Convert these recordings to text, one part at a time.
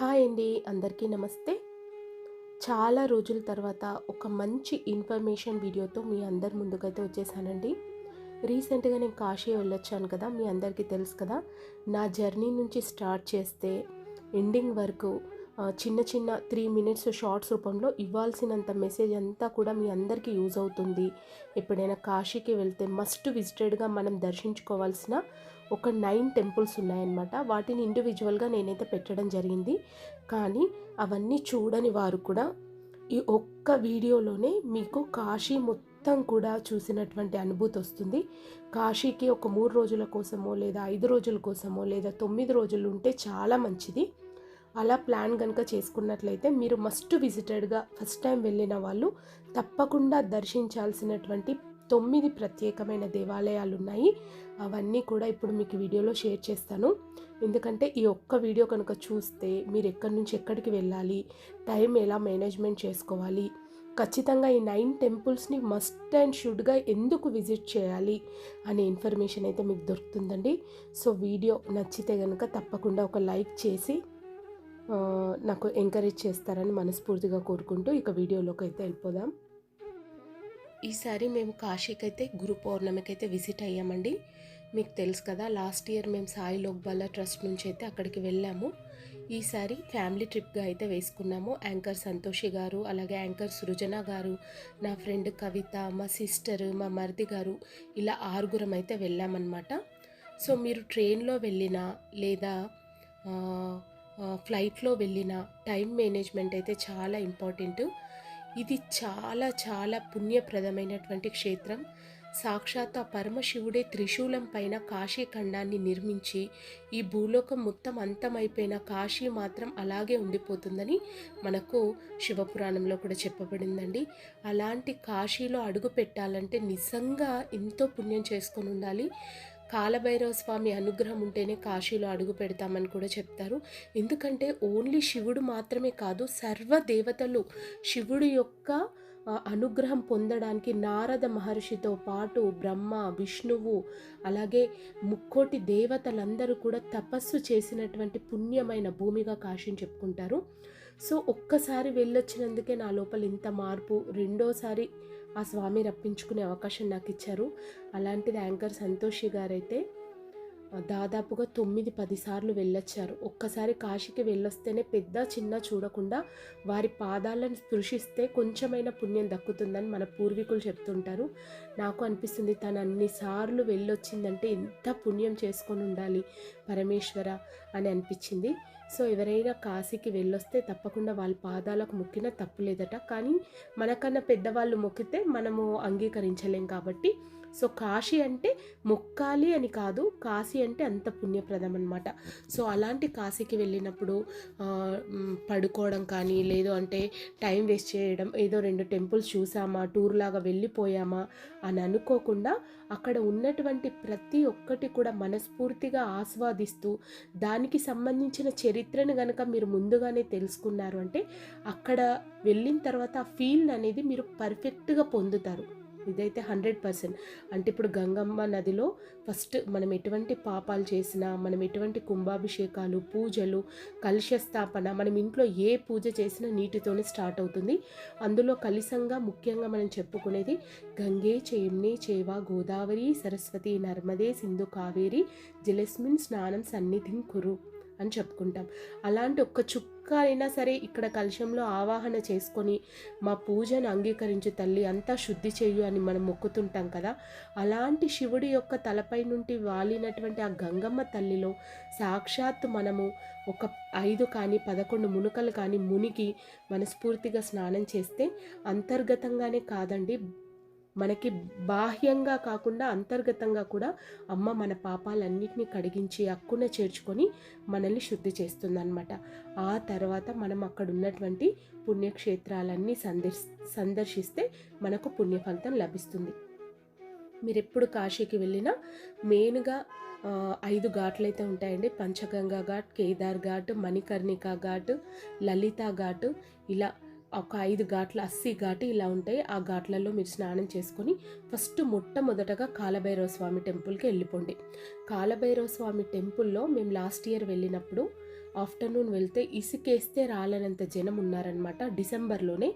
Hi అండి అందరికీ నమస్తే. చాలా రోజుల తర్వాత ఒక మంచి ఇన్ఫర్మేషన్ వీడియోతో మీ అందరి ముందుకైతే వచ్చేసానండి. రీసెంట్గా నేను కాశీ వెళ్ళొచ్చాను కదా మీ అందరికీ తెలుసు కదా నా జర్నీ నుంచి స్టార్ట్ చేస్తే ఎండింగ్ వరకు చిన్న చిన్న త్రీ మినిట్స్ షార్ట్స్ రూపంలో ఇవ్వాల్సినంత మెసేజ్ అంతా కూడా మీ అందరికీ యూజ్ అవుతుంది. ఎప్పుడైనా కాశీకి వెళ్తే మస్ట్ విజిటెడ్గా మనం దర్శించుకోవాల్సిన ఒక నైన్ టెంపుల్స్ ఉన్నాయన్నమాట. వాటిని ఇండివిజువల్గా నేనైతే పెట్టడం జరిగింది. కానీ అవన్నీ చూడని వారు కూడా ఈ ఒక్క వీడియోలోనే మీకు కాశీ మొత్తం కూడా చూసినటువంటి అనుభూతి వస్తుంది. కాశీకి ఒక మూడు రోజుల కోసమో లేదా ఐదు రోజుల కోసమో లేదా తొమ్మిది రోజులు ఉంటే చాలా మంచిది. అలా ప్లాన్ కనుక చేసుకున్నట్లయితే మీరు మస్ట్ విజిటెడ్గా ఫస్ట్ టైం వెళ్ళిన వాళ్ళు తప్పకుండా దర్శించాల్సినటువంటి తొమ్మిది ప్రత్యేకమైన దేవాలయాలు ఉన్నాయి అవన్నీ కూడా ఇప్పుడు మీకు వీడియోలో షేర్ చేస్తాను. ఎందుకంటే ఈ ఒక్క వీడియో కనుక చూస్తే మీరు ఎక్కడి నుంచి ఎక్కడికి వెళ్ళాలి టైం ఎలా మేనేజ్మెంట్ చేసుకోవాలి ఖచ్చితంగా ఈ నైన్ టెంపుల్స్ని మస్ట్ అండ్ షుడ్గా ఎందుకు విజిట్ చేయాలి అనే ఇన్ఫర్మేషన్ అయితే మీకు దొరుకుతుందండి. సో వీడియో నచ్చితే కనుక తప్పకుండా ఒక లైక్ చేసి నాకు ఎంకరేజ్ చేస్తారని మనస్ఫూర్తిగా కోరుకుంటూ ఇక వీడియోలోకి అయితే వెళ్ళిపోదాం. ఈసారి మేము కాశీకైతే అయితే గురు పౌర్ణమికైతే అయితే విజిట్ అయ్యామండి. మీకు తెలుసు కదా లాస్ట్ ఇయర్ మేము సాయి లోక్బాల ట్రస్ట్ నుంచి అయితే అక్కడికి వెళ్ళాము. ఈసారి ఫ్యామిలీ ట్రిప్గా అయితే వేసుకున్నాము. యాంకర్ సంతోషి గారు అలాగే యాంకర్ సృజన గారు నా ఫ్రెండ్ కవిత మా సిస్టర్ మా మరిది గారు ఇలా ఆరుగురం అయితే వెళ్ళామన్నమాట. సో మీరు ట్రైన్లో వెళ్ళినా లేదా ఫ్లైట్లో వెళ్ళిన టైం మేనేజ్మెంట్ అయితే చాలా ఇంపార్టెంట్. ఇది చాలా చాలా పుణ్యప్రదమైనటువంటి క్షేత్రం. సాక్షాత్ ఆ పరమశివుడే త్రిశూలం పైన కాశీ ఖండాన్ని నిర్మించి ఈ భూలోకం మొత్తం అంతమైపోయిన కాశీ మాత్రం అలాగే ఉండిపోతుందని మనకు శివపురాణంలో కూడా చెప్పబడిందండి. అలాంటి కాశీలో అడుగు పెట్టాలంటే నిజంగా ఎంతో పుణ్యం చేసుకొని ఉండాలి. కాలభైరవ స్వామి అనుగ్రహం ఉంటేనే కాశీలో అడుగు పెడతామని కూడా చెప్తారు. ఎందుకంటే ఓన్లీ శివుడు మాత్రమే కాదు సర్వ దేవతలు శివుడు యొక్క అనుగ్రహం పొందడానికి నారద మహర్షితో పాటు బ్రహ్మ విష్ణువు అలాగే ముక్కోటి దేవతలందరూ కూడా తపస్సు చేసినటువంటి పుణ్యమైన భూమిగా కాశీని చెప్పుకుంటారు. సో ఒక్కసారి వెళ్ళొచ్చినందుకే నా లోపల ఇంత మార్పు. రెండోసారి ఆ స్వామి రప్పించుకునే అవకాశం నాకు ఇచ్చారు అలాంటిది యాంకర్ సంతోషి గారైతే దాదాపుగా తొమ్మిది పది సార్లు వెళ్ళొచ్చారు. ఒక్కసారి కాశీకి వెళ్ళొస్తేనే పెద్ద చిన్న చూడకుండా వారి పాదాలను స్పృశిస్తే కొంచెమైనా పుణ్యం దక్కుతుందని మన పూర్వీకులు చెప్తుంటారు. నాకు అనిపిస్తుంది తను అన్నిసార్లు వెళ్ళొచ్చిందంటే ఎంత పుణ్యం చేసుకొని ఉండాలి పరమేశ్వర అని అనిపించింది. సో ఎవరైనా కాశీకి వెళ్ళొస్తే తప్పకుండా వాళ్ళ పాదాలకు మొక్కిన తప్పులేదట కానీ మనకన్నా పెద్దవాళ్ళు మొక్కితే మనము అంగీకరించలేం కాబట్టి. సో కాశీ అంటే మొక్కాలి అని కాదు కాశీ అంటే అంత పుణ్యప్రదం అనమాట సో అలాంటి కాశీకి వెళ్ళినప్పుడు పడుకోవడం కానీ లేదు అంటే టైం వేస్ట్ చేయడం ఏదో రెండు టెంపుల్స్ చూసామా టూర్ లాగా వెళ్ళిపోయామా అని అనుకోకుండా అక్కడ ఉన్నటువంటి ప్రతి ఒక్కటి కూడా మనస్ఫూర్తిగా ఆస్వాదిస్తూ దానికి సంబంధించిన చరిత్రను కనుక మీరు ముందుగానే తెలుసుకున్నారు అంటే అక్కడ వెళ్ళిన తర్వాత ఆ ఫీల్ అనేది మీరు పర్ఫెక్ట్గా పొందుతారు. ఇదైతే హండ్రెడ్ పర్సెంట్. అంటే ఇప్పుడు గంగమ్మ నదిలో ఫస్ట్ మనం ఎటువంటి పాపాలు చేసినా మనం ఎటువంటి కుంభాభిషేకాలు పూజలు కలుష స్థాపన మనం ఇంట్లో ఏ పూజ చేసినా నీటితోనే స్టార్ట్ అవుతుంది. అందులో కలిసంగా ముఖ్యంగా మనం చెప్పుకునేది గంగే చేమ్నే చేవా గోదావరి సరస్వతి నర్మదే సింధు కావేరి జలస్మిన్ స్నానం సన్నిధిం కురు. అని చెప్పుకుంటాం. అలాంటి ఒక్క చుక్క అయినా సరే ఇక్కడ కలశంలో ఆవాహన చేసుకొని మా పూజను అంగీకరించు తల్లి అంతా శుద్ధి చేయు అని మనం మొక్కుతుంటాం కదా. అలాంటి శివుడి యొక్క తలపై నుండి వాలినటువంటి ఆ గంగమ్మ తల్లిలో సాక్షాత్తు మనము ఒక ఐదు కానీ పదకొండు మునుకలు కానీ మునిగి మనస్ఫూర్తిగా స్నానం చేస్తే అంతర్గతంగానే కాదండి మనకి బాహ్యంగా కాకుండా అంతర్గతంగా కూడా అమ్మ మన పాపాలన్నింటినీ కడిగించి అక్కున చేర్చుకొని మనల్ని శుద్ధి చేస్తుందన్నమాట. ఆ తర్వాత మనం అక్కడ ఉన్నటువంటి పుణ్యక్షేత్రాలన్నీ సందర్శ సందర్శిస్తే మనకు పుణ్యఫలితం లభిస్తుంది. మీరు ఎప్పుడు కాశీకి వెళ్ళినా మెయిన్గా ఐదు ఘాట్లు అయితే ఉంటాయండి. పంచగంగా ఘాట్ కేదార్ ఘాట్ మణికర్ణిక ఘాట్ లలిత ఘాట్ ఇలా ఒక ఐదు ఘాట్లు అస్సీ ఘాటు ఇలా ఉంటాయి. ఆ ఘాట్లలో మీరు స్నానం చేసుకొని ఫస్ట్ మొట్టమొదటగా కాలభైరవ స్వామి టెంపుల్కి వెళ్ళిపోండి. కాలభైరవ స్వామి టెంపుల్లో మేము లాస్ట్ ఇయర్ వెళ్ళినప్పుడు ఆఫ్టర్నూన్ వెళ్తే ఇసుకేస్తే రాలనంత జనం ఉన్నారనమాట డిసెంబర్లోనే.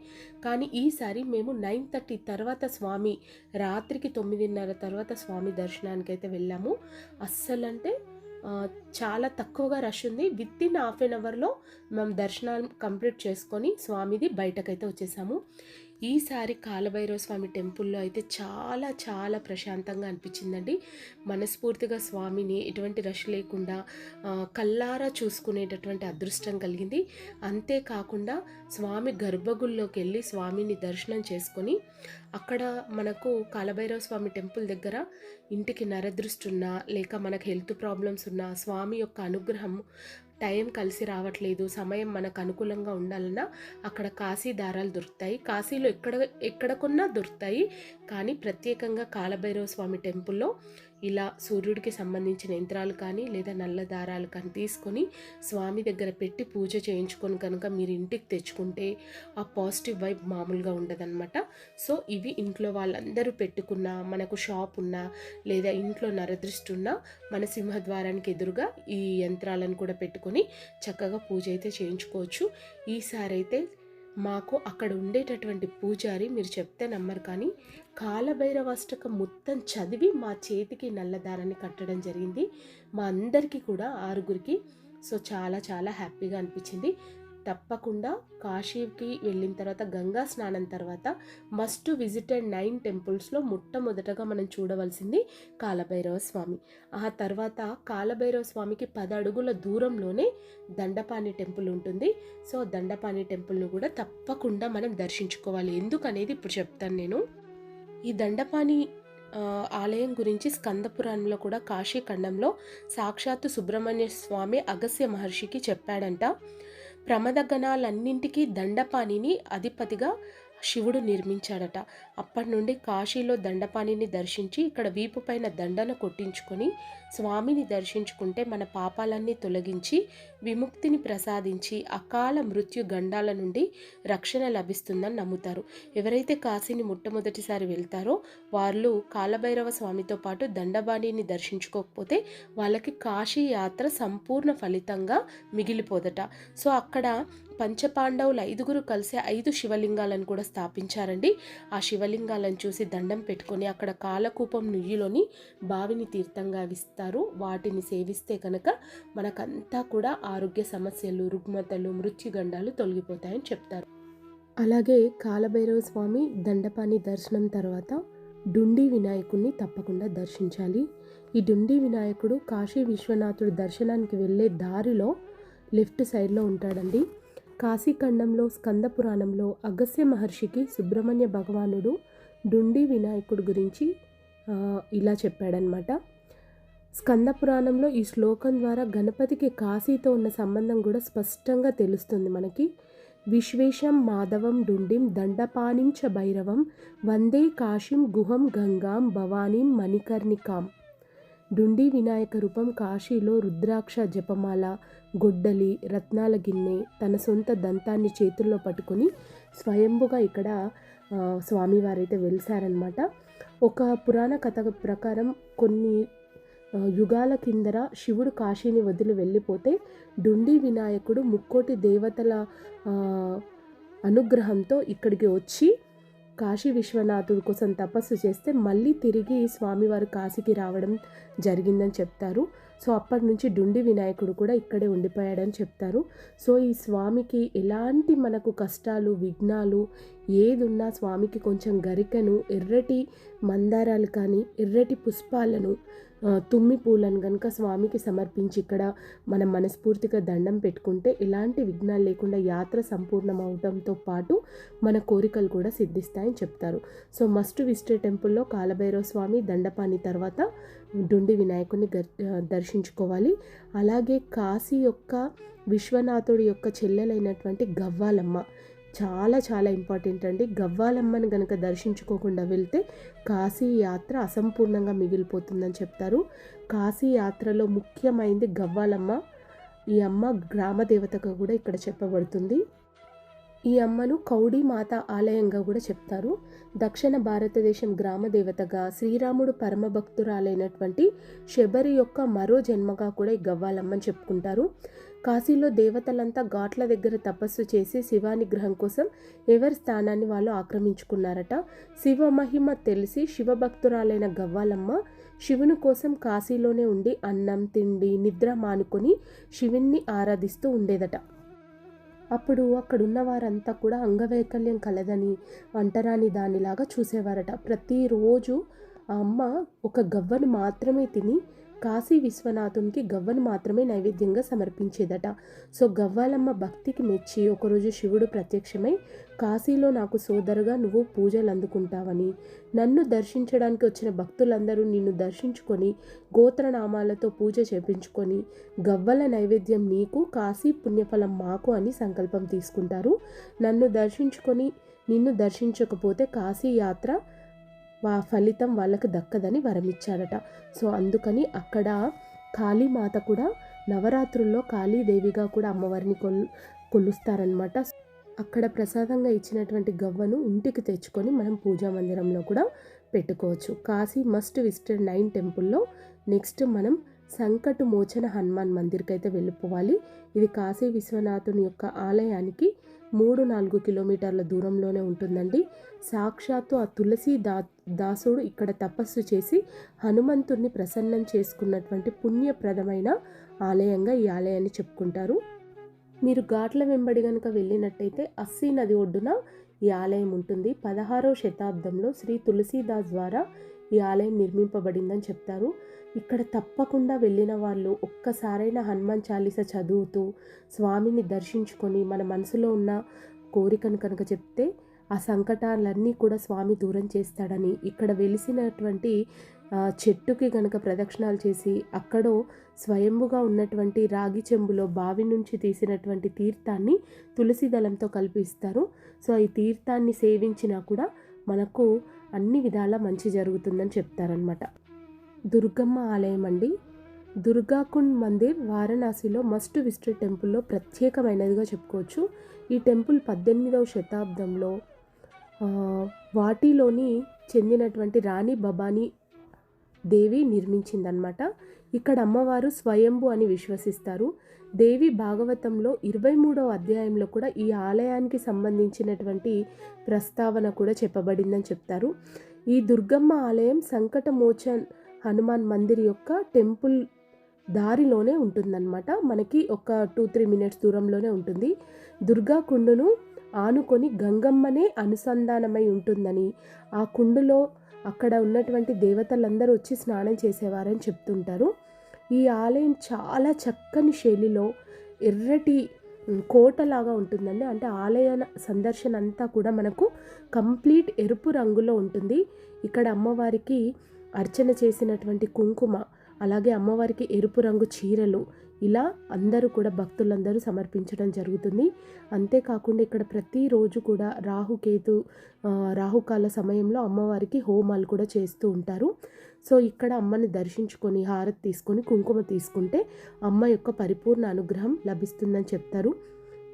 కానీ ఈసారి మేము నైన్ థర్టీ తర్వాత స్వామి రాత్రికి తొమ్మిదిన్నర తర్వాత స్వామి దర్శనానికి అయితే వెళ్ళాము. అస్సలంటే చాలా తక్కువగా రష్ ఉంది. విత్ ఇన్ హాఫ్ అన్ అవర్లో మేము దర్శనం కంప్లీట్ చేసుకొని స్వామిది బయటకైతే వచ్చేసాము. ఈసారి కాలభైరవ స్వామి టెంపుల్లో అయితే చాలా చాలా ప్రశాంతంగా అనిపించిందండి. మనస్ఫూర్తిగా స్వామిని ఎటువంటి రష్ లేకుండా కల్లారా చూసుకునేటటువంటి అదృష్టం కలిగింది. అంతేకాకుండా స్వామి గర్భగుల్లోకి వెళ్ళి స్వామిని దర్శనం చేసుకొని అక్కడ మనకు కాలభైరవ స్వామి టెంపుల్ దగ్గర ఇంటికి నరదృష్టి ఉన్నా లేక మనకు హెల్త్ ప్రాబ్లమ్స్ ఉన్నా స్వామి యొక్క అనుగ్రహం టైం కలిసి రావట్లేదు సమయం మనకు అనుకూలంగా ఉండాలన్నా అక్కడ కాశీ దారాలు దొరుకుతాయి. కాశీలో ఎక్కడ ఎక్కడకున్నా దొరుకుతాయి. కానీ ప్రత్యేకంగా కాలభైరవ స్వామి టెంపుల్లో ఇలా సూర్యుడికి సంబంధించిన యంత్రాలు కానీ లేదా నల్ల దారాలు కానీ తీసుకొని స్వామి దగ్గర పెట్టి పూజ చేయించుకొని కనుక మీరు ఇంటికి తెచ్చుకుంటే ఆ పాజిటివ్ వైబ్ మామూలుగా ఉండదన్నమాట. సో ఇవి ఇంట్లో వాళ్ళందరూ పెట్టుకున్న మనకు షాప్ ఉన్నా లేదా ఇంట్లో నరదృష్టి ఉన్నా మన సింహద్వారానికి ఎదురుగా ఈ యంత్రాలను కూడా పెట్టుకొని చక్కగా పూజ అయితే చేయించుకోవచ్చు. ఈసారి అయితే మాకు అక్కడ ఉండేటటువంటి పూజారి మీరు చెప్తే నమ్మరు కానీ కాలభైరవాష్టకం మొత్తం చదివి మా చేతికి నల్లదారాన్ని కట్టడం జరిగింది. మా అందరికీ కూడా ఆరుగురికి సో చాలా చాలా హ్యాపీగా అనిపించింది. తప్పకుండా కాశీకి వెళ్ళిన తర్వాత గంగా స్నానం తర్వాత మస్ట్ విజిటెడ్ నైన్ టెంపుల్స్లో మొట్టమొదటగా మనం చూడవలసింది కాలభైరవ స్వామి. ఆ తర్వాత కాలభైరవ స్వామికి పది అడుగుల దూరంలోనే దండపాణి టెంపుల్ ఉంటుంది. సో దండపాణి టెంపుల్ను కూడా తప్పకుండా మనం దర్శించుకోవాలి. ఎందుకనేది ఇప్పుడు చెప్తాను నేను. ఈ దండపాణి ఆలయం గురించి స్కందపురాణంలో కూడా కాశీ ఖండంలో సాక్షాత్తు సుబ్రహ్మణ్య స్వామి అగస్య మహర్షికి చెప్పాడంట. ప్రమదగణాలన్నింటికీ దండపాణిని అధిపతిగా శివుడు నిర్మించాడట. అప్పటి నుండి కాశీలో దండపాణిని దర్శించి ఇక్కడ వీపు పైన దండన కొట్టించుకొని స్వామిని దర్శించుకుంటే మన పాపాలన్నీ తొలగించి విముక్తిని ప్రసాదించి అకాల మృత్యు గండాల నుండి రక్షణ లభిస్తుందని నమ్ముతారు. ఎవరైతే కాశీని మొట్టమొదటిసారి వెళ్తారో వాళ్ళు కాలభైరవ స్వామితో పాటు దండబాణిని దర్శించుకోకపోతే వాళ్ళకి కాశీ యాత్ర సంపూర్ణ ఫలితంగా మిగిలిపోదట. సో అక్కడ పంచపాండవులు ఐదుగురు కలిసి ఐదు శివలింగాలను కూడా స్థాపించారండి. ఆ శివలింగాలను చూసి దండం పెట్టుకొని అక్కడ కాలకూపం నుయ్యిలోని బావిని తీర్థంగా ఇస్తారు వాటిని సేవిస్తే కనుక మనకంతా కూడా ఆరోగ్య సమస్యలు రుగ్మతలు మృత్యుగండాలు తొలగిపోతాయని చెప్తారు. అలాగే కాలభైరవ స్వామి దండపాని దర్శనం తర్వాత డుండి వినాయకుడిని తప్పకుండా దర్శించాలి. ఈ డుండి వినాయకుడు కాశీ విశ్వనాథుడు దర్శనానికి వెళ్ళే దారిలో లెఫ్ట్ సైడ్లో ఉంటాడండి. కాశీఖండంలో స్కందపురాణంలో అగస్య మహర్షికి సుబ్రహ్మణ్య భగవానుడు డుండి వినాయకుడు గురించి ఇలా చెప్పాడనమాట స్కందపురాణంలో ఈ శ్లోకం ద్వారా గణపతికి కాశీతో ఉన్న సంబంధం కూడా స్పష్టంగా తెలుస్తుంది మనకి. విశ్వేశం మాధవం డుండిం దండపానించ భైరవం వందే కాశీం గుహం గంగాం భవానీం మణికర్ణికాం. డుండి వినాయక రూపం కాశీలో రుద్రాక్ష జపమాల గొడ్డలి రత్నాల గిన్నె తన సొంత దంతాన్ని చేతుల్లో పట్టుకొని స్వయంభుగా ఇక్కడ స్వామివారైతే వెలిసారనమాట ఒక పురాణ కథ ప్రకారం కొన్ని యుగాల కిందర శివుడు కాశీని వదిలి వెళ్ళిపోతే డుండి వినాయకుడు ముక్కోటి దేవతల అనుగ్రహంతో ఇక్కడికి వచ్చి కాశీ విశ్వనాథుడి కోసం తపస్సు చేస్తే మళ్ళీ తిరిగి స్వామివారు కాశీకి రావడం జరిగిందని చెప్తారు. సో అప్పటి నుంచి డుండి వినాయకుడు కూడా ఇక్కడే ఉండిపోయాడని చెప్తారు. సో ఈ స్వామికి ఎలాంటి మనకు కష్టాలు విఘ్నాలు ఏదున్నా స్వామికి కొంచెం గరికను ఎర్రటి మందారాలు కానీ ఎర్రటి పుష్పాలను తుమ్మి పూలను కనుక స్వామికి సమర్పించి ఇక్కడ మనం మనస్ఫూర్తిగా దండం పెట్టుకుంటే ఎలాంటి విఘ్నాలు లేకుండా యాత్ర సంపూర్ణం అవడంతో పాటు మన కోరికలు కూడా సిద్ధిస్తాయని చెప్తారు. సో మస్ట్ విజిటర్ టెంపుల్లో కాలభైరవ స్వామి దండపాని తర్వాత డుండి వినాయకుని గర్ దర్శించుకోవాలి. అలాగే కాశీ యొక్క విశ్వనాథుడి యొక్క చెల్లెలైనటువంటి గవ్వాలమ్మ. చాలా చాలా ఇంపార్టెంట్ అండి. గవ్వాలమ్మని గనక దర్శించుకోకుండా వెళ్తే కాశీ యాత్ర అసంపూర్ణంగా మిగిలిపోతుందని చెప్తారు. కాశీ యాత్రలో ముఖ్యమైనది గవ్వాలమ్మ. ఈ అమ్మ గ్రామ దేవతగా కూడా ఇక్కడ చెప్పబడుతుంది. ఈ అమ్మను కౌడి మాత ఆలయంగా కూడా చెప్తారు. దక్షిణ భారతదేశం గ్రామ దేవతగా శ్రీరాముడు పరమభక్తురాలైనటువంటి శబరి యొక్క మరో జన్మగా కూడా ఈ గవ్వాలమ్మని చెప్పుకుంటారు. కాశీలో దేవతలంతా ఘాట్ల దగ్గర తపస్సు చేసి శివానిగ్రహం కోసం ఎవరి స్థానాన్ని వాళ్ళు ఆక్రమించుకున్నారట? శివ మహిమ తెలిసి శివభక్తురాలైన గవ్వాలమ్మ శివుని కోసం కాశీలోనే ఉండి అన్నం తిండి నిద్ర మానుకొని శివుణ్ణి ఆరాధిస్తూ ఉండేదట. అప్పుడు అక్కడున్న వారంతా కూడా అంగవైకల్యం కలదని వంటరాని దానిలాగా చూసేవారట. ప్రతిరోజు ఆ అమ్మ ఒక గవ్వను మాత్రమే తిని కాశీ విశ్వనాథునికి గవ్వను మాత్రమే నైవేద్యంగా సమర్పించేదట. సో గవ్వాలమ్మ భక్తికి మెచ్చి ఒకరోజు శివుడు ప్రత్యక్షమై కాశీలో నాకు సోదరుగా నువ్వు పూజలు అందుకుంటావని నన్ను దర్శించడానికి వచ్చిన భక్తులందరూ నిన్ను దర్శించుకొని గోత్రనామాలతో పూజ చేపించుకొని గవ్వల నైవేద్యం నీకు కాశీ పుణ్యఫలం మాకు అని సంకల్పం తీసుకుంటారు. నన్ను దర్శించుకొని నిన్ను దర్శించకపోతే కాశీ యాత్ర వా ఫలితం వాళ్ళకి దక్కదని వరమిచ్చాడట. సో అందుకని అక్కడ కాళీమాత కూడా నవరాత్రుల్లో కాళీదేవిగా కూడా అమ్మవారిని కొల్ కొలుస్తారనమాట అక్కడ ప్రసాదంగా ఇచ్చినటువంటి గవ్వను ఇంటికి తెచ్చుకొని మనం పూజా మందిరంలో కూడా పెట్టుకోవచ్చు. కాశీ మస్ట్ విజిటెడ్ నైన్ టెంపుల్లో నెక్స్ట్ మనం సంకటు మోచన హనుమాన్ మందిర్కి అయితే వెళ్ళిపోవాలి. ఇది కాశీ విశ్వనాథుని యొక్క ఆలయానికి మూడు నాలుగు కిలోమీటర్ల దూరంలోనే ఉంటుందండి. సాక్షాత్తు ఆ తులసి దా దాసుడు ఇక్కడ తపస్సు చేసి హనుమంతుణ్ణి ప్రసన్నం చేసుకున్నటువంటి పుణ్యప్రదమైన ఆలయంగా ఈ ఆలయాన్ని చెప్పుకుంటారు. మీరు ఘాట్ల వెంబడి కనుక వెళ్ళినట్టయితే అస్సీ నది ఒడ్డున ఈ ఆలయం ఉంటుంది. పదహారవ శతాబ్దంలో శ్రీ తులసీదాస్ ద్వారా ఈ ఆలయం నిర్మింపబడిందని చెప్తారు. ఇక్కడ తప్పకుండా వెళ్ళిన వాళ్ళు ఒక్కసారైనా హనుమాన్ చాలీస చదువుతూ స్వామిని దర్శించుకొని మన మనసులో ఉన్న కోరికను కనుక చెప్తే ఆ సంకటాలన్నీ కూడా స్వామి దూరం చేస్తాడని ఇక్కడ వెలిసినటువంటి చెట్టుకి గనక ప్రదక్షిణాలు చేసి అక్కడో స్వయంభుగా ఉన్నటువంటి రాగి చెంబులో బావి నుంచి తీసినటువంటి తీర్థాన్ని తులసి దళంతో కల్పిస్తారు. సో ఈ తీర్థాన్ని సేవించినా కూడా మనకు అన్ని విధాల మంచి జరుగుతుందని చెప్తారనమాట దుర్గమ్మ ఆలయం అండి. దుర్గాకుండ్ మందిర్ వారణాసిలో మస్ట్ విజిటెడ్ టెంపుల్లో ప్రత్యేకమైనదిగా చెప్పుకోవచ్చు. ఈ టెంపుల్ పద్దెనిమిదవ శతాబ్దంలో వాటిలోని చెందినటువంటి రాణి భబానీ దేవి నిర్మించిందనమాట ఇక్కడ అమ్మవారు స్వయంభు అని విశ్వసిస్తారు. దేవి భాగవతంలో ఇరవై మూడవ అధ్యాయంలో కూడా ఈ ఆలయానికి సంబంధించినటువంటి ప్రస్తావన కూడా చెప్పబడిందని చెప్తారు. ఈ దుర్గమ్మ ఆలయం సంకటమోచన్ హనుమాన్ మందిర్ యొక్క టెంపుల్ దారిలోనే ఉంటుందన్నమాట. మనకి ఒక టూ త్రీ మినిట్స్ దూరంలోనే ఉంటుంది. దుర్గా కుండును ఆనుకొని గంగమ్మనే అనుసంధానమై ఉంటుందని ఆ కుండులో అక్కడ ఉన్నటువంటి దేవతలందరూ వచ్చి స్నానం చేసేవారని చెప్తుంటారు. ఈ ఆలయం చాలా చక్కని శైలిలో ఎర్రటి కోటలాగా ఉంటుందండి. అంటే ఆలయ సందర్శన అంతా కూడా మనకు కంప్లీట్ ఎరుపు రంగులో ఉంటుంది. ఇక్కడ అమ్మవారికి అర్చన చేసినటువంటి కుంకుమ అలాగే అమ్మవారికి ఎరుపు రంగు చీరలు ఇలా అందరూ కూడా భక్తులందరూ సమర్పించడం జరుగుతుంది. అంతేకాకుండా ఇక్కడ ప్రతిరోజు కూడా రాహుకేతు రాహుకాల సమయంలో అమ్మవారికి హోమాలు కూడా చేస్తూ ఉంటారు. సో ఇక్కడ అమ్మని దర్శించుకొని హారతి తీసుకొని కుంకుమ తీసుకుంటే అమ్మ యొక్క పరిపూర్ణ అనుగ్రహం లభిస్తుందని చెప్తారు.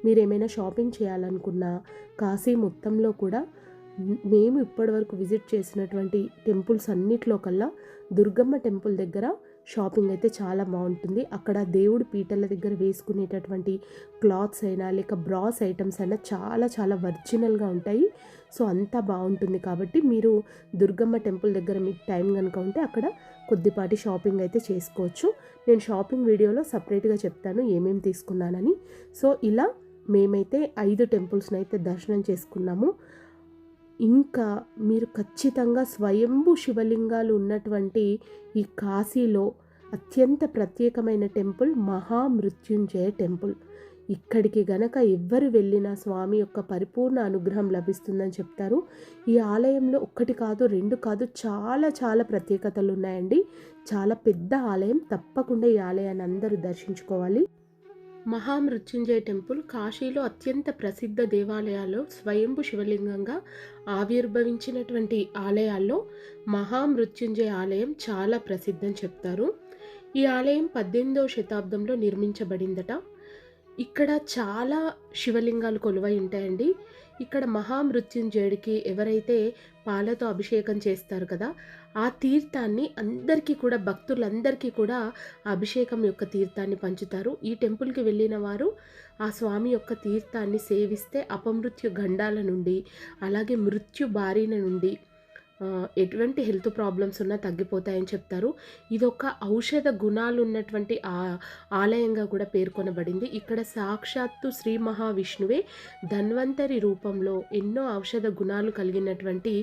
మీరు ఏమైనా షాపింగ్ చేయాలనుకున్నా కాశీ మొత్తంలో కూడా మేము ఇప్పటివరకు విజిట్ చేసినటువంటి టెంపుల్స్ అన్నిట్లో కల్లా దుర్గమ్మ టెంపుల్ దగ్గర షాపింగ్ అయితే చాలా బాగుంటుంది. అక్కడ దేవుడి పీటల దగ్గర వేసుకునేటటువంటి క్లాత్స్ అయినా లేక బ్రాస్ ఐటమ్స్ అయినా చాలా చాలా ఒరిజినల్గా ఉంటాయి. సో అంతా బాగుంటుంది కాబట్టి మీరు దుర్గమ్మ టెంపుల్ దగ్గర మీకు టైం కనుక ఉంటే అక్కడ కొద్దిపాటి షాపింగ్ అయితే చేసుకోవచ్చు. నేను షాపింగ్ వీడియోలో సపరేట్గా చెప్తాను ఏమేమి తీసుకున్నానని. సో ఇలా మేమైతే ఐదు టెంపుల్స్ని అయితే దర్శనం చేసుకున్నాము. ఇంకా మీరు ఖచ్చితంగా స్వయంభు శివలింగాలు ఉన్నటువంటి ఈ కాశీలో అత్యంత ప్రత్యేకమైన టెంపుల్ మహామృత్యుంజయ టెంపుల్. ఇక్కడికి గనక ఎవ్వరు వెళ్ళినా స్వామి యొక్క పరిపూర్ణ అనుగ్రహం లభిస్తుందని చెప్తారు. ఈ ఆలయంలో ఒక్కటి కాదు రెండు కాదు చాలా చాలా ప్రత్యేకతలు ఉన్నాయండి. చాలా పెద్ద ఆలయం తప్పకుండా ఈ ఆలయాన్ని అందరూ దర్శించుకోవాలి. మహామృత్యుంజయ టెంపుల్ కాశీలో అత్యంత ప్రసిద్ధ దేవాలయాల్లో స్వయంభు శివలింగంగా ఆవిర్భవించినటువంటి ఆలయాల్లో మహామృత్యుంజయ ఆలయం చాలా ప్రసిద్ధం చెప్తారు. ఈ ఆలయం పద్దెనిమిదవ శతాబ్దంలో నిర్మించబడిందట. ఇక్కడ చాలా శివలింగాలు కొలువై ఉంటాయండి. ఇక్కడ మహామృత్యుంజయుడికి ఎవరైతే పాలతో అభిషేకం చేస్తారు కదా ఆ తీర్థాన్ని అందరికీ కూడా భక్తులందరికీ కూడా అభిషేకం యొక్క తీర్థాన్ని పంచుతారు. ఈ టెంపుల్కి వెళ్ళిన వారు ఆ స్వామి యొక్క తీర్థాన్ని సేవిస్తే అపమృత్యు గండాల నుండి అలాగే మృత్యు బారిన నుండి ఎటువంటి హెల్త్ ప్రాబ్లమ్స్ ఉన్నా తగ్గిపోతాయని చెప్తారు. ఇది ఒక ఔషధ గుణాలు ఉన్నటువంటి ఆ ఆలయంగా కూడా పేర్కొనబడింది. ఇక్కడ సాక్షాత్తు శ్రీ మహావిష్ణువే ధన్వంతరి రూపంలో ఎన్నో ఔషధ గుణాలు కలిగినటువంటి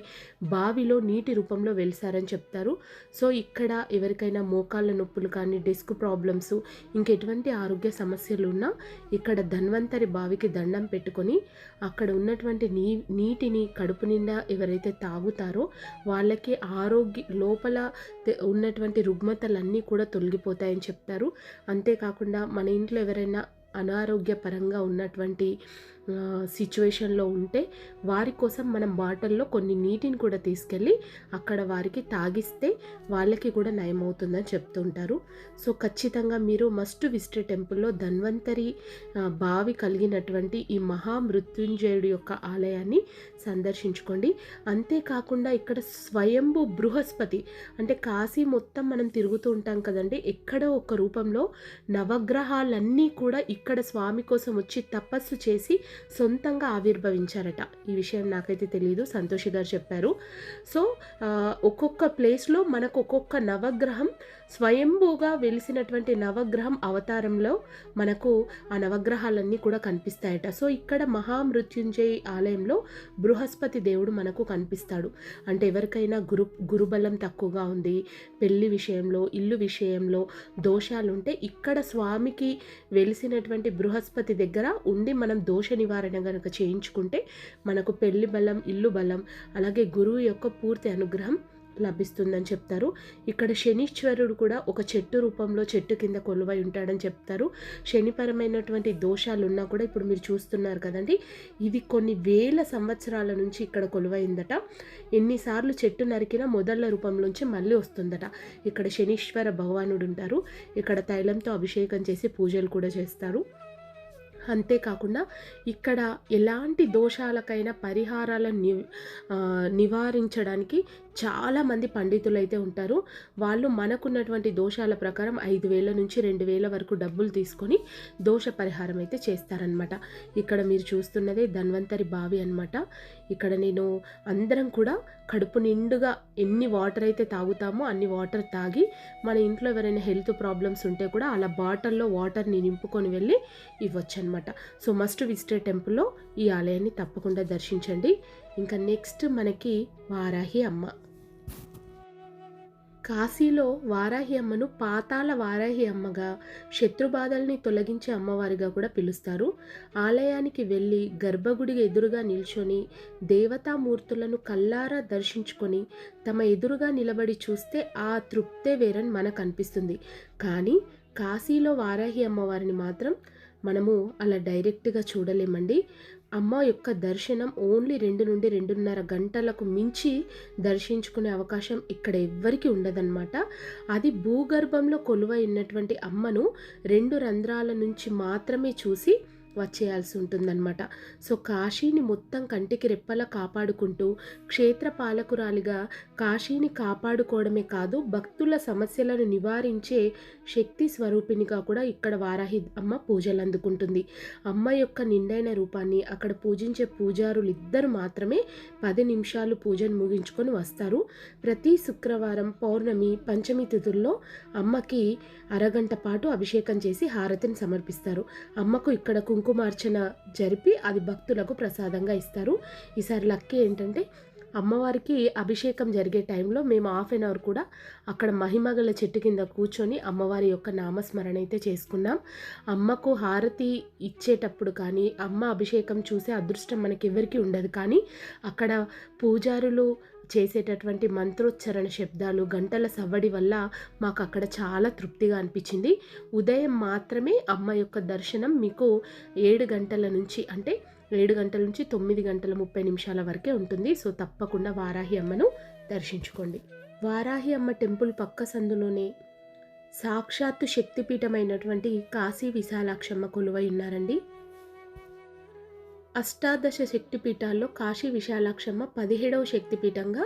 బావిలో నీటి రూపంలో వెలిసారని చెప్తారు. సో ఇక్కడ ఎవరికైనా మోకాళ్ళ నొప్పులు కానీ డెస్క్ ప్రాబ్లమ్స్ ఇంకెటువంటి ఆరోగ్య సమస్యలు ఉన్నా ఇక్కడ ధన్వంతరి బావికి దండం పెట్టుకొని అక్కడ ఉన్నటువంటి నీ నీటిని కడుపు నిండా ఎవరైతే తాగుతారో వాళ్ళకి ఆరోగ్య లోపల ఉన్నటువంటి రుగ్మతలన్నీ కూడా తొలగిపోతాయని చెప్తారు. అంతేకాకుండా మన ఇంట్లో ఎవరైనా అనారోగ్యపరంగా ఉన్నటువంటి సిచ్యువేషన్లో ఉంటే వారి కోసం మనం బాటిల్లో కొన్ని నీటిని కూడా తీసుకెళ్ళి అక్కడ వారికి తాగిస్తే వాళ్ళకి కూడా నయమవుతుందని చెప్తుంటారు. సో ఖచ్చితంగా మీరు మస్ట్ విజిట్ టెంపుల్లో ధన్వంతరి బావి కలిగినటువంటి ఈ మహామృత్యుంజయుడి యొక్క ఆలయాన్ని సందర్శించుకోండి. అంతేకాకుండా ఇక్కడ స్వయంభు బృహస్పతి అంటే కాశీ మొత్తం మనం తిరుగుతూ ఉంటాం కదండి ఎక్కడో ఒక రూపంలో నవగ్రహాలన్నీ కూడా ఇక్కడ స్వామి కోసం వచ్చి తపస్సు చేసి సొంతంగా ఆవిర్భవించారట. ఈ విషయం నాకైతే తెలియదు సంతోషి గారు చెప్పారు. సో ఒక్కొక్క ప్లేస్లో మనకు ఒక్కొక్క నవగ్రహం స్వయంభూగా వెలిసినటువంటి నవగ్రహం అవతారంలో మనకు ఆ నవగ్రహాలన్నీ కూడా కనిపిస్తాయట. సో ఇక్కడ మహామృత్యుంజయ ఆలయంలో బృహస్పతి దేవుడు మనకు కనిపిస్తాడు. అంటే ఎవరికైనా గురు గురుబలం తక్కువగా ఉంది పెళ్ళి విషయంలో ఇల్లు విషయంలో దోషాలుంటే ఇక్కడ స్వామికి వెలిసినటువంటి బృహస్పతి దగ్గర ఉండి మనం దోష నివారణ కనుక చేయించుకుంటే మనకు పెళ్ళి బలం ఇల్లు బలం అలాగే గురువు యొక్క పూర్తి అనుగ్రహం లభిస్తుందని చెప్తారు. ఇక్కడ శనీశ్వరుడు కూడా ఒక చెట్టు రూపంలో చెట్టు కింద కొలువై ఉంటాడని చెప్తారు. శనిపరమైనటువంటి దోషాలు ఉన్నా కూడా ఇప్పుడు మీరు చూస్తున్నారు కదండి. ఇది కొన్ని వేల సంవత్సరాల నుంచి ఇక్కడ కొలువైందట. ఎన్నిసార్లు చెట్టు నరికినా మొదళ్ళ రూపంలోంచి మళ్ళీ వస్తుందట. ఇక్కడ శనీశ్వర భగవానుడు ఉంటారు. ఇక్కడ తైలంతో అభిషేకం చేసి పూజలు కూడా చేస్తారు. అంతేకాకుండా ఇక్కడ ఎలాంటి దోషాలకైనా పరిహారాలను ని నివారించడానికి చాలామంది పండితులు అయితే ఉంటారు. వాళ్ళు మనకున్నటువంటి దోషాల ప్రకారం ఐదు వేల నుంచి రెండు వేల వరకు డబ్బులు తీసుకొని దోష పరిహారం అయితే చేస్తారనమాట ఇక్కడ మీరు చూస్తున్నదే ధన్వంతరి బావి అన్నమాట. ఇక్కడ నేను అందరం కూడా కడుపు నిండుగా ఎన్ని వాటర్ అయితే తాగుతామో అన్ని వాటర్ తాగి మన ఇంట్లో ఎవరైనా హెల్త్ ప్రాబ్లమ్స్ ఉంటే కూడా అలా బాటిల్లో వాటర్ని నింపుకొని వెళ్ళి ఇవ్వచ్చు అనమాట సో మస్ట్ విజిటెడ్ టెంపుల్లో ఈ ఆలయాన్ని తప్పకుండా దర్శించండి. ఇంకా నెక్స్ట్ మనకి వారాహి అమ్మ. కాశీలో వారాహి అమ్మను పాతాళ వారాహి అమ్మగా శత్రుబాధల్ని తొలగించే అమ్మవారిగా కూడా పిలుస్తారు. ఆలయానికి వెళ్ళి గర్భగుడికి ఎదురుగా నిల్చొని దేవతామూర్తులను కల్లారా దర్శించుకొని తమ ఎదురుగా నిలబడి చూస్తే ఆ తృప్తే వేరని మనకు అనిపిస్తుంది. కానీ కాశీలో వారాహి అమ్మవారిని మాత్రం మనము అలా డైరెక్ట్గా చూడలేమండి. అమ్మ యొక్క దర్శనం ఓన్లీ రెండు నుండి రెండున్నర గంటలకు మించి దర్శించుకునే అవకాశం ఇక్కడ ఎవ్వరికీ ఉండదన్నమాట. అది భూగర్భంలో కొలువై ఉన్నటువంటి అమ్మను రెండు రంధ్రాల నుంచి మాత్రమే చూసి వచ్చేయాల్సి ఉంటుందన్నమాట. సో కాశీని మొత్తం కంటికి రెప్పలా కాపాడుకుంటూ క్షేత్ర పాలకురాలిగా కాశీని కాపాడుకోవడమే కాదు భక్తుల సమస్యలను నివారించే శక్తి స్వరూపిణిగా కూడా ఇక్కడ వారాహి అమ్మ పూజలు అందుకుంటుంది. అమ్మ యొక్క నిండైన రూపాన్ని అక్కడ పూజించే పూజారులు ఇద్దరు మాత్రమే పది నిమిషాలు పూజను ముగించుకొని వస్తారు. ప్రతి శుక్రవారం పౌర్ణమి పంచమి తిథుల్లో అమ్మకి అరగంట పాటు అభిషేకం చేసి హారతిని సమర్పిస్తారు. అమ్మకు ఇక్కడ కుంకుమ కుంకుమార్చన జరిపి అది భక్తులకు ప్రసాదంగా ఇస్తారు. ఈసారి లక్కీ ఏంటంటే అమ్మవారికి అభిషేకం జరిగే టైంలో మేము హాఫ్ అన్ అవర్ కూడా అక్కడ మహిమగల చెట్టు కింద కూర్చొని అమ్మవారి యొక్క నామస్మరణ అయితే చేసుకున్నాం. అమ్మకు హారతి ఇచ్చేటప్పుడు కానీ అమ్మ అభిషేకం చూసే అదృష్టం మనకి ఎవరికీ ఉండదు. కానీ అక్కడ పూజారులు చేసేటటువంటి మంత్రోచ్చరణ శబ్దాలు గంటల సవ్వడి వల్ల మాకు అక్కడ చాలా తృప్తిగా అనిపించింది. ఉదయం మాత్రమే అమ్మ యొక్క దర్శనం మీకు ఏడు గంటల నుంచి అంటే ఏడు గంటల నుంచి తొమ్మిది గంటల ముప్పై నిమిషాల వరకే ఉంటుంది. సో తప్పకుండా వారాహి అమ్మను దర్శించుకోండి. వారాహి అమ్మ టెంపుల్ పక్క సందులోనే సాక్షాత్తు శక్తిపీఠమైనటువంటి కాశీ విశాలాక్షమ్మ కొలువై ఉన్నారండి. అష్టాదశ శక్తిపీఠాల్లో కాశీ విశాలాక్షమ్మ పదిహేడవ శక్తిపీఠంగా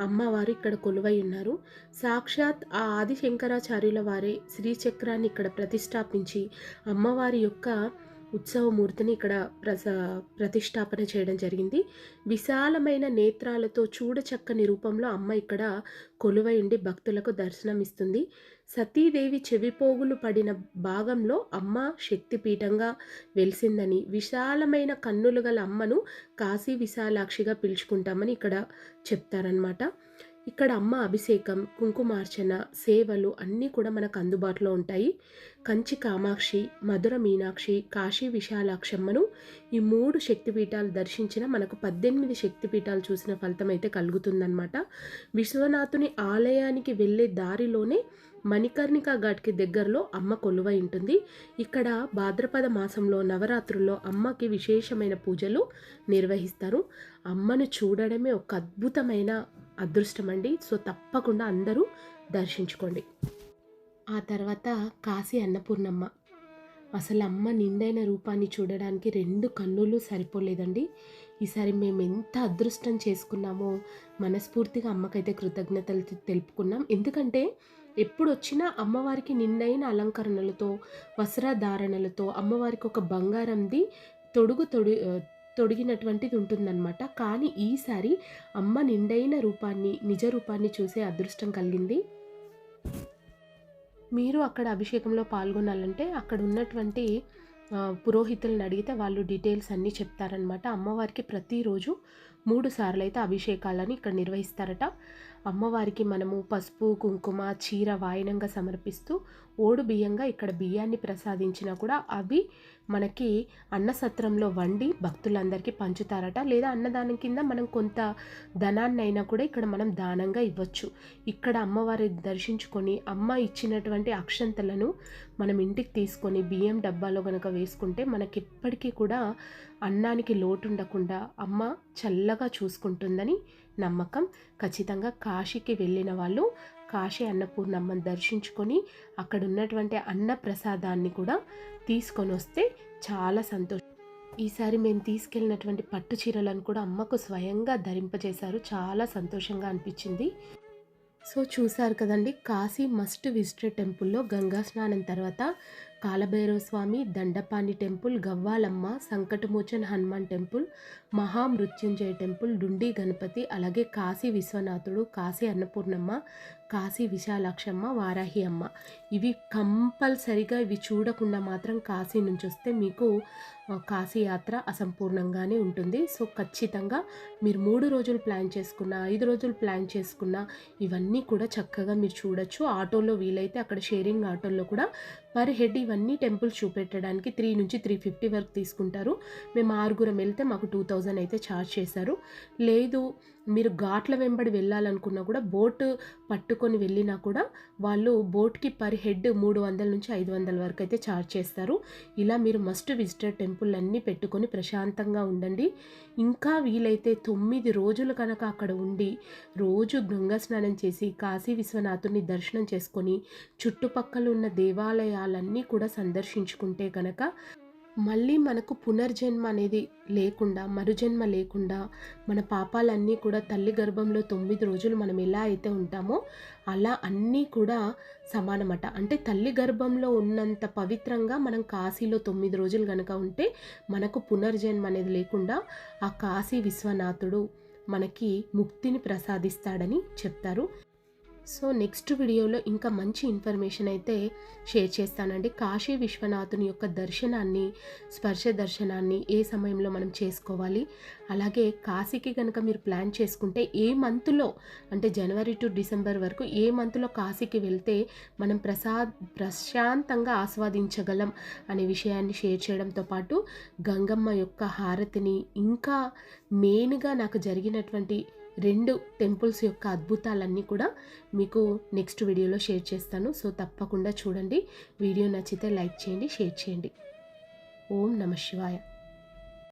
అమ్మవారు ఇక్కడ కొలువై ఉన్నారు. సాక్షాత్ ఆ ఆది శంకరాచార్యుల వారే శ్రీచక్రాన్ని ఇక్కడ ప్రతిష్టాపించి అమ్మవారి యొక్క ఉత్సవమూర్తిని ఇక్కడ ప్రస ప్రతిష్టాపన చేయడం జరిగింది. విశాలమైన నేత్రాలతో చూడచక్కని రూపంలో అమ్మ ఇక్కడ కొలువై ఉండి భక్తులకు దర్శనమిస్తుంది. సతీదేవి చెవిపోగులు పడిన భాగంలో అమ్మ శక్తిపీఠంగా వెలిసిందని విశాలమైన కన్నులు గల అమ్మను కాశీ విశాలాక్షిగా పిలుచుకుంటామని ఇక్కడ చెప్తారనమాట ఇక్కడ అమ్మ అభిషేకం కుంకుమార్చన సేవలు అన్నీ కూడా మనకు అందుబాటులో ఉంటాయి. కంచి కామాక్షి మధుర మీనాక్షి కాశీ విశాలాక్షమ్మను ఈ మూడు శక్తిపీఠాలు దర్శించిన మనకు పద్దెనిమిది శక్తిపీఠాలు చూసిన ఫలితం అయితే కలుగుతుందన్నమాట. విశ్వనాథుని ఆలయానికి వెళ్ళే దారిలోనే మణికర్ణిక ఘాట్కి దగ్గరలో అమ్మ కొలువై ఉంటుంది. ఇక్కడ భాద్రపద మాసంలో నవరాత్రుల్లో అమ్మకి విశేషమైన పూజలు నిర్వహిస్తారు. అమ్మను చూడడమే ఒక అద్భుతమైన అదృష్టం అండి సో తప్పకుండా అందరూ దర్శించుకోండి. ఆ తర్వాత కాశీ అన్నపూర్ణమ్మ. అసలు అమ్మ నిండైన రూపాన్ని చూడడానికి రెండు కన్నులు సరిపోలేదండి. ఈసారి మేము ఎంత అదృష్టం చేసుకున్నామో మనస్ఫూర్తిగా అమ్మకైతే కృతజ్ఞతలు తెలుపుకున్నాం. ఎందుకంటే ఎప్పుడు వచ్చినా అమ్మవారికి నిండైన అలంకరణలతో వస్త్రధారణలతో అమ్మవారికి ఒక బంగారంది తొడుగు తొడి తొడిగినటువంటిది ఉంటుందన్నమాట. కానీ ఈసారి అమ్మ నిండైన రూపాన్ని నిజ రూపాన్ని చూసే అదృష్టం కలిగింది. మీరు అక్కడ అభిషేకంలో పాల్గొనాలంటే అక్కడ ఉన్నటువంటి పురోహితులను అడిగితే వాళ్ళు డీటెయిల్స్ అన్నీ చెప్తారనమాట అమ్మవారికి ప్రతిరోజు మూడు సార్లు అయితే అభిషేకాలని ఇక్కడ నిర్వహిస్తారట. అమ్మవారికి మనము పసుపు కుంకుమ చీర వాయనంగా సమర్పిస్తూ ఓడు బియ్యంగా ఇక్కడ బియ్యాన్ని ప్రసాదించినా కూడా అవి మనకి అన్నసత్రంలో వండి భక్తులందరికీ పంచుతారట. లేదా అన్నదానం కింద మనం కొంత ధనాన్ని అయినా కూడా ఇక్కడ మనం దానంగా ఇవ్వచ్చు. ఇక్కడ అమ్మవారి దర్శించుకొని అమ్మ ఇచ్చినటువంటి అక్షంతలను మనం ఇంటికి తీసుకొని బియ్యం డబ్బాలో కనుక వేసుకుంటే మనకి ఎప్పటికీ కూడా అన్నానికి లోటు ఉండకుండా అమ్మ చల్లగా చూసుకుంటుందని నమ్మకం. ఖచ్చితంగా కాశీకి వెళ్ళిన వాళ్ళు కాశీ అన్నపూర్ణమ్మని దర్శించుకొని అక్కడ ఉన్నటువంటి అన్న ప్రసాదాన్ని కూడా తీసుకొని వస్తే చాలా సంతోషం. ఈసారి మేము తీసుకెళ్ళినటువంటి పట్టు చీరలను కూడా అమ్మకు స్వయంగా ధరింపజేశారు. చాలా సంతోషంగా అనిపించింది. సో చూసారు కదండి కాశీ మస్ట్ విజిటెడ్ టెంపుల్లో గంగా స్నానం తర్వాత Kalabhairava Swami Dandapani temple Gavvalamma Sankatmochan Hanuman temple Mahamrityunjaya temple Dhundi Ganapati అలాగే కాశీ విశ్వనాథుడు కాశీ అన్నపూర్ణమ్మ కాశీ విశాలాక్షమ్మ వారాహి అమ్మ. ఇవి కంపల్సరిగా ఇవి చూడకుండా మాత్రం కాశీ నుంచి వస్తే మీకు కాశీ యాత్ర అసంపూర్ణంగానే ఉంటుంది. సో ఖచ్చితంగా మీరు మూడు రోజులు ప్లాన్ చేసుకున్న ఐదు రోజులు ప్లాన్ చేసుకున్న ఇవన్నీ కూడా చక్కగా మీరు చూడొచ్చు. ఆటోలో వీలైతే అక్కడ షేరింగ్ ఆటోల్లో కూడా పర్ హెడ్ ఇవన్నీ టెంపుల్స్ చూపెట్టడానికి త్రీ నుంచి త్రీ ఫిఫ్టీ వరకు తీసుకుంటారు. మేము ఆరుగురం వెళ్తే మాకు టూ థౌజండ్ అయితే ఛార్జ్ చేశారు. లేదు మీరు ఘాట్ల వెంబడి వెళ్ళాలనుకున్నా కూడా బోట్ పట్టుకొని వెళ్ళినా కూడా వాళ్ళు బోట్కి పర్ హెడ్ మూడు వందల నుంచి ఐదు వందల వరకు అయితే ఛార్జ్ చేస్తారు. ఇలా మీరు మస్ట్ విజిటర్ టెంపుల్ అన్నీ పెట్టుకొని ప్రశాంతంగా ఉండండి. ఇంకా వీలైతే తొమ్మిది రోజులు కనుక అక్కడ ఉండి రోజు గంగా స్నానం చేసి కాశీ విశ్వనాథుని దర్శనం చేసుకొని చుట్టుపక్కల ఉన్న దేవాలయాలన్నీ కూడా సందర్శించుకుంటే కనుక మళ్ళీ మనకు పునర్జన్మ అనేది లేకుండా మరుజన్మ లేకుండా మన పాపాలన్నీ కూడా తల్లి గర్భంలో తొమ్మిది రోజులు మనం ఎలా అయితే ఉంటామో అలా అన్నీ కూడా సమానమట. అంటే తల్లి గర్భంలో ఉన్నంత పవిత్రంగా మనం కాశీలో తొమ్మిది రోజులు కనుక ఉంటే మనకు పునర్జన్మ అనేది లేకుండా ఆ కాశీ విశ్వనాథుడు మనకి ముక్తిని ప్రసాదిస్తాడని చెప్తారు. సో నెక్స్ట్ వీడియోలో ఇంకా మంచి ఇన్ఫర్మేషన్ అయితే షేర్ చేస్తానండి. కాశీ విశ్వనాథుని యొక్క దర్శనాన్ని స్పర్శ దర్శనాన్ని ఏ సమయంలో మనం చేసుకోవాలి? అలాగే కాశీకి కనుక మీరు ప్లాన్ చేసుకుంటే ఏ మంత్లో అంటే జనవరి టు డిసెంబర్ వరకు ఏ మంత్లో కాశీకి వెళ్తే మనం ప్రసాద్ ప్రశాంతంగా ఆస్వాదించగలం అనే విషయాన్ని షేర్ చేయడంతో పాటు గంగమ్మ యొక్క హారతిని ఇంకా మెయిన్గా నాకు జరిగినటువంటి రెండు టెంపుల్స్ యొక్క అద్భుతాలన్నీ కూడా మీకు నెక్స్ట్ వీడియోలో షేర్ చేస్తాను. సో తప్పకుండా చూడండి. వీడియో నచ్చితే లైక్ చేయండి షేర్ చేయండి. ఓం నమ శివాయ.